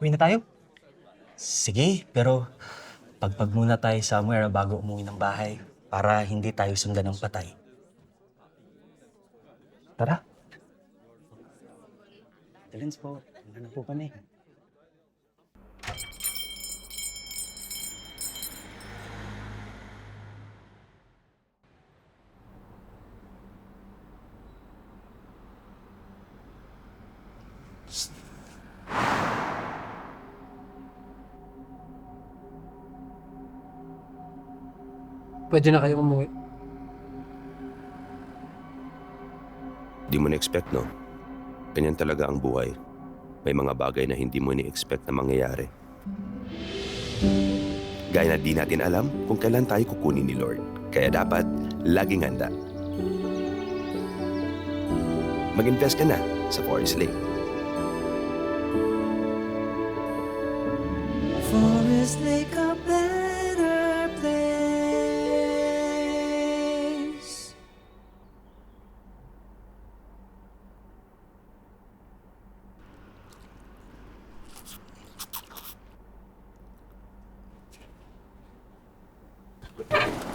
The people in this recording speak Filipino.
Uwi na tayo? Sige, pero pagpag muna tayo somewhere bago umuwi ng bahay para hindi tayo sundan ng patay. Tara. Talents po, ano na po kami? Pwede na kayo umuwi. Di mo na-expect, no? Ganyan talaga ang buhay. May mga bagay na hindi mo ni-expect na mangyayari. Gaya na di natin alam kung kailan tayo kukunin ni Lord. Kaya dapat, laging handa. Mag-invest ka na sa Forest Lake. Forest Lake with